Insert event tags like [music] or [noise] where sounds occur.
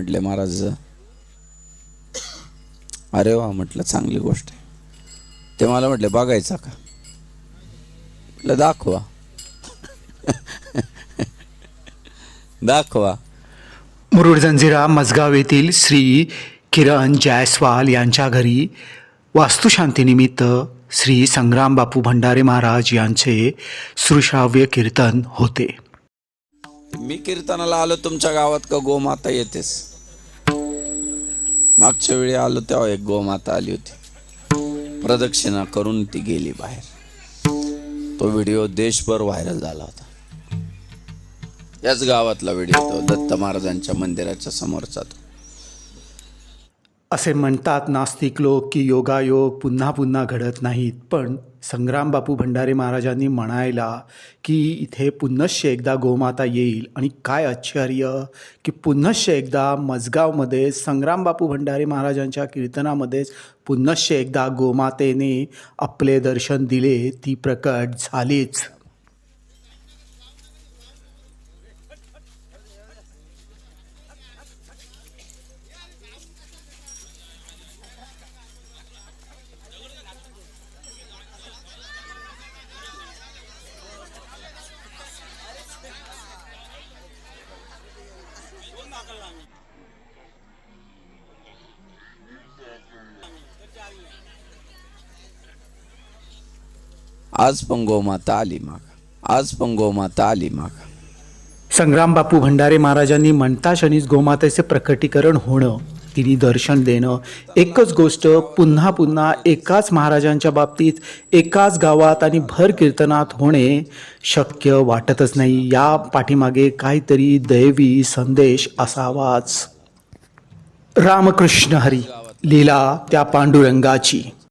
म्हटले महाराज अरे वा म्हटलं चांगली गोष्ट आहे. ते मला म्हटले बघायचा का? म्हटलं दाखवा. [laughs] दाखवा. मुरुड जंजिरा मजगाव येथील श्री किरण जायस्वाल यांच्या घरी वास्तुशांतीनिमित्त श्री संग्राम बापू भंडारे महाराज यांचे श्रुश्राव्य कीर्तन होते. मी कीर्तनाला आलो तुमच्या गावात का गोमाता येतेस? मागच्या वेळी आलो तेव्हा एक गोमाता आली होती. प्रदक्षिणा करून ती गेली बाहेर. तो व्हिडिओ देशभर व्हायरल झाला होता. याच गावातला व्हिडिओ तो दत्त महाराजांच्या मंदिराच्या समोरचा तो. असे म्हणतात नास्तिक लोक की योगायोग पुन्हा पुन्हा घडत नाहीत. पण संग्रामबापू भंडारे महाराजांनी म्हणायला की इथे पुनश्च एकदा गोमाता येईल. आणि काय आश्चर्य की पुनश्च एकदा मजगावमध्ये संग्रामबापू भंडारे महाराजांच्या कीर्तनामध्येच पुनश्च एकदा गोमातेने आपले दर्शन दिले. ती प्रकट झालीच. आज पण गोमाता आली माग. आज पण गोमाता आली माग. संग्राम बापू भंडारे महाराजांनी म्हणता शनीच गोमातेचे प्रकटीकरण होणं तिने दर्शन देणं एकच गोष्ट पुन्हा पुन्हा एकाच महाराजांच्या बाबतीत एकाच गावात आणि भर कीर्तनात होणे शक्य वाटतच नाही. या पाठीमागे काहीतरी दैवी संदेश असावाच. रामकृष्ण हरी लीला त्या पांडुरंगाची.